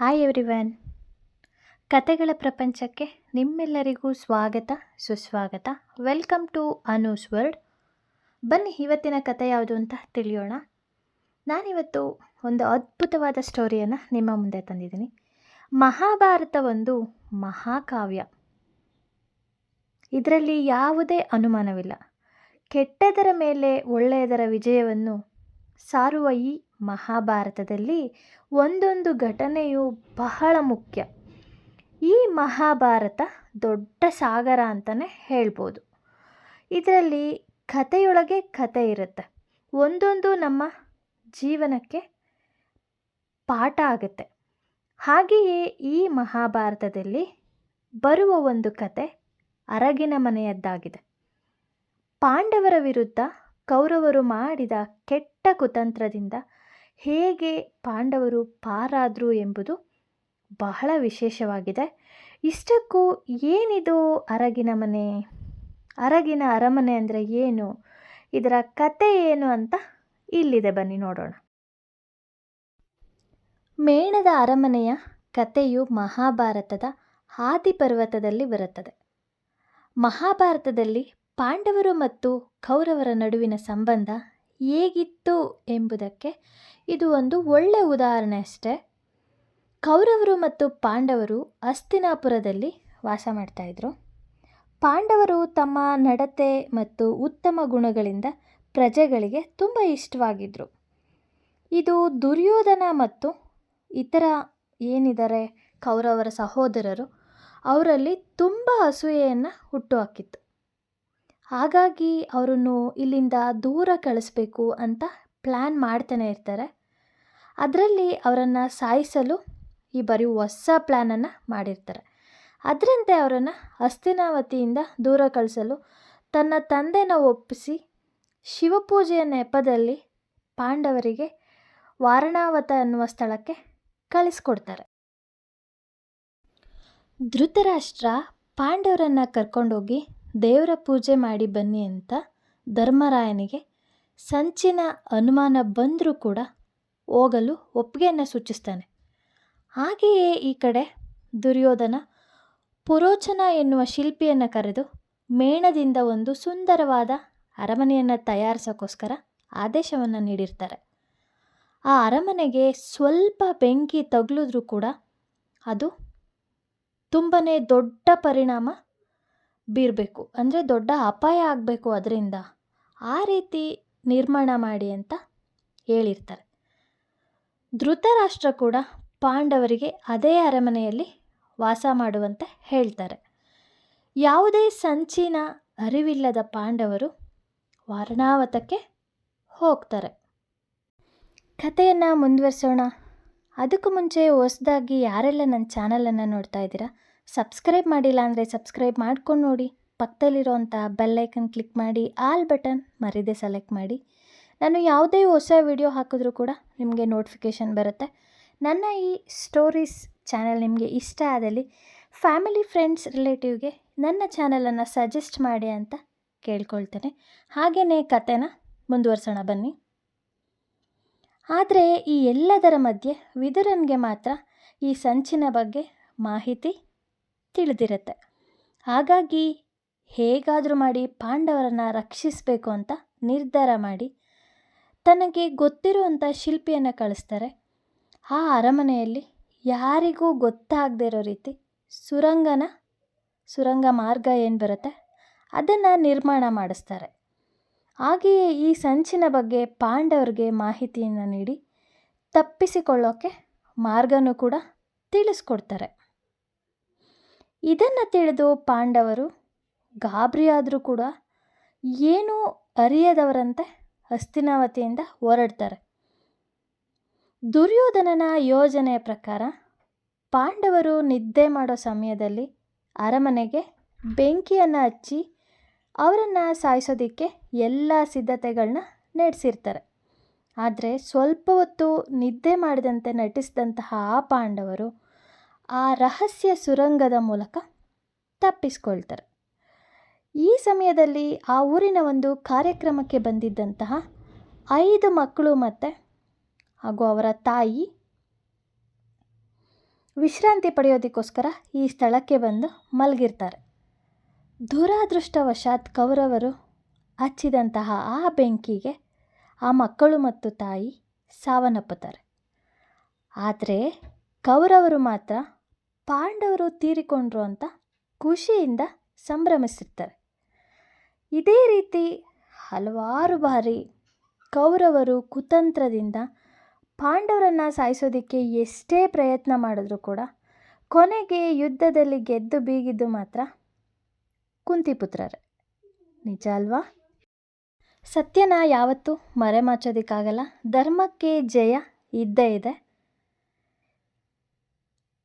Hi everyone ಕತೆಗಳ ಪ್ರಪಂಚಕ್ಕೆ ನಿಮ್ಮೆಲ್ಲರಿಗೂ ಸ್ವಾಗತ, ಸುಸ್ವಾಗತ. ವೆಲ್ಕಮ್ ಟು ಅನೂಸ್ ವರ್ಡ್ ಬನ್ನಿ, ಇವತ್ತಿನ ಕತೆ ಯಾವುದು ಅಂತ ತಿಳಿಯೋಣ. ನಾನಿವತ್ತು ಒಂದು ಅದ್ಭುತವಾದ ಸ್ಟೋರಿಯನ್ನು ನಿಮ್ಮ ಮುಂದೆ ತಂದಿದ್ದೀನಿ. ಮಹಾಭಾರತ ಒಂದು ಮಹಾಕಾವ್ಯ. ಇದರಲ್ಲಿ ಯಾವುದೇ ಅನುಮಾನವಿಲ್ಲ. ಕೆಟ್ಟದರ ಮೇಲೆ ಒಳ್ಳೆಯದರ ವಿಜಯವನ್ನು ಸಾರುವ ಈ ಮಹಾಭಾರತದಲ್ಲಿ ಒಂದೊಂದು ಘಟನೆಯು ಬಹಳ ಮುಖ್ಯ. ಈ ಮಹಾಭಾರತ ದೊಡ್ಡ ಸಾಗರ ಅಂತಲೇ ಹೇಳ್ಬೋದು. ಇದರಲ್ಲಿ ಕಥೆಯೊಳಗೆ ಕತೆ ಇರುತ್ತೆ. ಒಂದೊಂದು ನಮ್ಮ ಜೀವನಕ್ಕೆ ಪಾಠ ಆಗುತ್ತೆ. ಹಾಗೆಯೇ ಈ ಮಹಾಭಾರತದಲ್ಲಿ ಬರುವ ಒಂದು ಕತೆ ಅರಗಿನ ಮನೆಯದ್ದಾಗಿದೆ. ಪಾಂಡವರ ವಿರುದ್ಧ ಕೌರವರು ಮಾಡಿದ ಕೆಟ್ಟ ಕುತಂತ್ರದಿಂದ ಹೇಗೆ ಪಾಂಡವರು ಪಾರಾದರು ಎಂಬುದು ಬಹಳ ವಿಶೇಷವಾಗಿದೆ. ಇಷ್ಟಕ್ಕೂ ಏನಿದು ಅರಗಿನ ಮನೆ? ಅರಗಿನ ಅರಮನೆ ಅಂದರೆ ಏನು? ಇದರ ಕತೆ ಏನು ಅಂತ ಇಲ್ಲಿದೆ ಬನ್ನಿ ನೋಡೋಣ. ಮೇಣದ ಅರಮನೆಯ ಕಥೆಯು ಮಹಾಭಾರತದ ಆದಿಪರ್ವತದಲ್ಲಿ ಬರುತ್ತದೆ. ಮಹಾಭಾರತದಲ್ಲಿ ಪಾಂಡವರು ಮತ್ತು ಕೌರವರ ನಡುವಿನ ಸಂಬಂಧ ಹೇಗಿತ್ತು ಎಂಬುದಕ್ಕೆ ಇದು ಒಂದು ಒಳ್ಳೆಯ ಉದಾಹರಣೆ ಅಷ್ಟೆ. ಕೌರವರು ಮತ್ತು ಪಾಂಡವರು ಹಸ್ತಿನಾಪುರದಲ್ಲಿ ವಾಸ ಮಾಡ್ತಾಯಿದ್ರು ಪಾಂಡವರು ತಮ್ಮ ನಡತೆ ಮತ್ತು ಉತ್ತಮ ಗುಣಗಳಿಂದ ಪ್ರಜೆಗಳಿಗೆ ತುಂಬ ಇಷ್ಟವಾಗಿದ್ದರು ಇದು ದುರ್ಯೋಧನ ಮತ್ತು ಇತರ ಏನಿದ್ದಾರೆ ಕೌರವರ ಸಹೋದರರು ಅವರಲ್ಲಿ ತುಂಬ ಅಸೂಯೆಯನ್ನು ಹುಟ್ಟುಹಾಕಿತ್ತು ಹಾಗಾಗಿ ಅವರನ್ನು ಇಲ್ಲಿಂದ ದೂರ ಕಳಿಸ್ಬೇಕು ಅಂತ ಪ್ಲ್ಯಾನ್ ಮಾಡ್ತಾನೆ ಇರ್ತಾರೆ. ಅದರಲ್ಲಿ ಅವರನ್ನು ಸಾಯಿಸಲು ಈ ಬರೀ ಹೊಸ ಪ್ಲ್ಯಾನನ್ನು ಮಾಡಿರ್ತಾರೆ. ಅದರಂತೆ ಅವರನ್ನು ಹಸ್ತಿನಾವತಿಯಿಂದ ದೂರ ಕಳಿಸಲು ತನ್ನ ತಂದೆನ ಒಪ್ಪಿಸಿ ಶಿವಪೂಜೆಯ ನೆಪದಲ್ಲಿ ಪಾಂಡವರಿಗೆ ವಾರಣಾವತ ಅನ್ನುವ ಸ್ಥಳಕ್ಕೆ ಕಳಿಸ್ಕೊಡ್ತಾರೆ. ಧೃತರಾಷ್ಟ್ರ ಪಾಂಡವರನ್ನು ಕರ್ಕೊಂಡೋಗಿ ದೇವರ ಪೂಜೆ ಮಾಡಿ ಬನ್ನಿ ಅಂತ ಧರ್ಮರಾಯನಿಗೆ ಸಂಚಿನ ಅನುಮಾನ ಬಂದರೂ ಕೂಡ ಹೋಗಲು ಒಪ್ಪಿಗೆಯನ್ನು ಸೂಚಿಸ್ತಾನೆ. ಹಾಗೆಯೇ ಈ ಕಡೆ ದುರ್ಯೋಧನ ಪುರೋಚನ ಎನ್ನುವ ಶಿಲ್ಪಿಯನ್ನು ಕರೆದು ಮೇಣದಿಂದ ಒಂದು ಸುಂದರವಾದ ಅರಮನೆಯನ್ನು ತಯಾರಿಸೋಕ್ಕೋಸ್ಕರ ಆದೇಶವನ್ನು ನೀಡಿರ್ತಾರೆ. ಆ ಅರಮನೆಗೆ ಸ್ವಲ್ಪ ಬೆಂಕಿ ತಗುಲಿದ್ರೂ ಕೂಡ ಅದು ತುಂಬನೇ ದೊಡ್ಡ ಪರಿಣಾಮ ಬೀರಬೇಕು. ಅಂದರೆ ದೊಡ್ಡ ಅಪಾಯ ಆಗಬೇಕು ಅದರಿಂದ. ಆ ರೀತಿ ನಿರ್ಮಾಣ ಮಾಡಿ ಅಂತ ಹೇಳಿರ್ತಾರೆ. ಧೃತರಾಷ್ಟ್ರ ಕೂಡ ಪಾಂಡವರಿಗೆ ಅದೇ ಅರಮನೆಯಲ್ಲಿ ವಾಸ ಮಾಡುವಂತೆ ಹೇಳ್ತಾರೆ. ಯಾವುದೇ ಸಂಚಿನ ಅರಿವಿಲ್ಲದ ಪಾಂಡವರು ವಾರಣಾವತಕ್ಕೆ ಹೋಗ್ತಾರೆ. ಕಥೆಯನ್ನು ಮುಂದುವರಿಸೋಣ. ಅದಕ್ಕೂ ಮುಂಚೆ ಹೊಸದಾಗಿ ಯಾರೆಲ್ಲ ನನ್ನ ಚಾನಲನ್ನು ನೋಡ್ತಾ ಇದ್ದೀರಾ? ಸಬ್ಸ್ಕ್ರೈಬ್ ಮಾಡಿಲ್ಲ ಅಂದರೆ ಸಬ್ಸ್ಕ್ರೈಬ್ ಮಾಡ್ಕೊಂಡು ನೋಡಿ. ಪಕ್ಕದಲ್ಲಿರೋಂಥ ಬೆಲ್ಲೈಕನ್ ಕ್ಲಿಕ್ ಮಾಡಿ ಆಲ್ ಬಟನ್ ಮರೀದೆ ಸೆಲೆಕ್ಟ್ ಮಾಡಿ. ನಾನು ಯಾವುದೇ ಹೊಸ ವಿಡಿಯೋ ಹಾಕಿದ್ರೂ ಕೂಡ ನಿಮಗೆ ನೋಟಿಫಿಕೇಷನ್ ಬರುತ್ತೆ. ನನ್ನ ಈ ಸ್ಟೋರೀಸ್ ಚಾನೆಲ್ ನಿಮಗೆ ಇಷ್ಟ ಆದಲ್ಲಿ ಫ್ಯಾಮಿಲಿ ಫ್ರೆಂಡ್ಸ್ ರಿಲೇಟಿವ್ಗೆ ನನ್ನ ಚಾನಲನ್ನು ಸಜೆಸ್ಟ್ ಮಾಡಿ ಅಂತ ಕೇಳ್ಕೊಳ್ತೇನೆ. ಹಾಗೆಯೇ ಕತೆನ ಮುಂದುವರ್ಸೋಣ ಬನ್ನಿ. ಆದರೆ ಈ ಎಲ್ಲದರ ಮಧ್ಯೆ ವಿದುರನ್ಗೆ ಮಾತ್ರ ಈ ಸಂಚಿನ ಬಗ್ಗೆ ಮಾಹಿತಿ ತಿಳಿದಿರುತ್ತೆ. ಹಾಗಾಗಿ ಹೇಗಾದರೂ ಮಾಡಿ ಪಾಂಡವರನ್ನು ರಕ್ಷಿಸಬೇಕು ಅಂತ ನಿರ್ಧಾರ ಮಾಡಿ ತನಗೆ ಗೊತ್ತಿರುವಂಥ ಶಿಲ್ಪಿಯನ್ನು ಕಳಿಸ್ತಾರೆ. ಆ ಅರಮನೆಯಲ್ಲಿ ಯಾರಿಗೂ ಗೊತ್ತಾಗದೇ ಇರೋ ರೀತಿ ಸುರಂಗನ, ಸುರಂಗ ಮಾರ್ಗ ಏನು ಬರುತ್ತೆ ಅದನ್ನು ನಿರ್ಮಾಣ ಮಾಡಿಸ್ತಾರೆ. ಹಾಗೆಯೇ ಈ ಸಂಚಿನ ಬಗ್ಗೆ ಪಾಂಡವರಿಗೆ ಮಾಹಿತಿಯನ್ನು ನೀಡಿ ತಪ್ಪಿಸಿಕೊಳ್ಳೋಕ್ಕೆ ಮಾರ್ಗನೂ ಕೂಡ ತಿಳಿಸ್ಕೊಡ್ತಾರೆ. ಇದನ್ನು ತಿಳಿದು ಪಾಂಡವರು ಗಾಬರಿಯಾದರೂ ಕೂಡ ಏನೂ ಅರಿಯದವರಂತೆ ಹಸ್ತಿನಾವತಿಯಿಂದ ಹೊರಡ್ತಾರೆ. ದುರ್ಯೋಧನನ ಯೋಜನೆಯ ಪ್ರಕಾರ ಪಾಂಡವರು ನಿದ್ದೆ ಮಾಡೋ ಸಮಯದಲ್ಲಿ ಅರಮನೆಗೆ ಬೆಂಕಿಯನ್ನು ಹಚ್ಚಿ ಅವರನ್ನು ಸಾಯಿಸೋದಕ್ಕೆ ಎಲ್ಲ ಸಿದ್ಧತೆಗಳನ್ನ ನಡೆಸಿರ್ತಾರೆ. ಆದರೆ ಸ್ವಲ್ಪ ಹೊತ್ತು ನಿದ್ದೆ ಮಾಡಿದಂತೆ ನಟಿಸಿದಂತಹ ಆ ಪಾಂಡವರು ಆ ರಹಸ್ಯ ಸುರಂಗದ ಮೂಲಕ ತಪ್ಪಿಸ್ಕೊಳ್ತಾರೆ. ಈ ಸಮಯದಲ್ಲಿ ಆ ಊರಿನ ಒಂದು ಕಾರ್ಯಕ್ರಮಕ್ಕೆ ಬಂದಿದ್ದಂತಹ ಐದು ಮಕ್ಕಳು ಮತ್ತು ಹಾಗೂ ಅವರ ತಾಯಿ ವಿಶ್ರಾಂತಿ ಪಡೆಯೋದಕ್ಕೋಸ್ಕರ ಈ ಸ್ಥಳಕ್ಕೆ ಬಂದು ಮಲಗಿರ್ತಾರೆ. ದುರಾದೃಷ್ಟವಶಾತ್ ಕೌರವರು ಹಚ್ಚಿದಂತಹ ಆ ಬೆಂಕಿಗೆ ಆ ಮಕ್ಕಳು ಮತ್ತು ತಾಯಿ ಸಾವನ್ನಪ್ಪುತ್ತಾರೆ. ಆದರೆ ಕೌರವರು ಮಾತ್ರ ಪಾಂಡವರು ತೀರಿಕೊಂಡ್ರು ಅಂತ ಖುಷಿಯಿಂದ ಸಂಭ್ರಮಿಸಿರ್ತಾರೆ ಇದೇ ರೀತಿ ಹಲವಾರು ಬಾರಿ ಕೌರವರು ಕುತಂತ್ರದಿಂದ ಪಾಂಡವರನ್ನು ಸಾಯಿಸೋದಕ್ಕೆ ಎಷ್ಟೇ ಪ್ರಯತ್ನ ಮಾಡಿದ್ರೂ ಕೂಡ ಕೊನೆಗೆ ಯುದ್ಧದಲ್ಲಿ ಗೆದ್ದು ಬೀಗಿದ್ದು ಮಾತ್ರ ಕುಂತಿಪುತ್ರರೇ. ನಿಜ ಅಲ್ವಾ? ಸತ್ಯನ ಯಾವತ್ತೂ ಮರೆಮಾಚೋದಕ್ಕಾಗಲ್ಲ, ಧರ್ಮಕ್ಕೆ ಜಯ ಇದ್ದೇ ಇದೆ.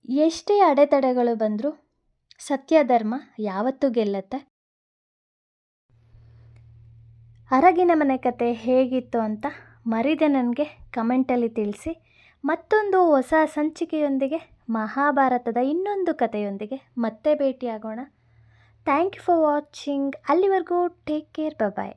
ಎಷ್ಟೇ ಅಡೆತಡೆಗಳು ಬಂದರೂ ಸತ್ಯ ಧರ್ಮ ಯಾವತ್ತೂ ಗೆಲ್ಲತ್ತೆ. ಅರಗಿನ ಮನೆ ಕತೆ ಹೇಗಿತ್ತು ಅಂತ ಮರಿದೆ ನನಗೆ ಕಮೆಂಟಲ್ಲಿ ತಿಳಿಸಿ. ಮತ್ತೊಂದು ಹೊಸ ಸಂಚಿಕೆಯೊಂದಿಗೆ ಮಹಾಭಾರತದ ಇನ್ನೊಂದು ಕಥೆಯೊಂದಿಗೆ ಮತ್ತೆ ಭೇಟಿಯಾಗೋಣ. Thank you for watching. ಅಲ್ಲಿವರೆಗೂ ಟೇಕ್ ಕೇರ್. ಬಾಯ್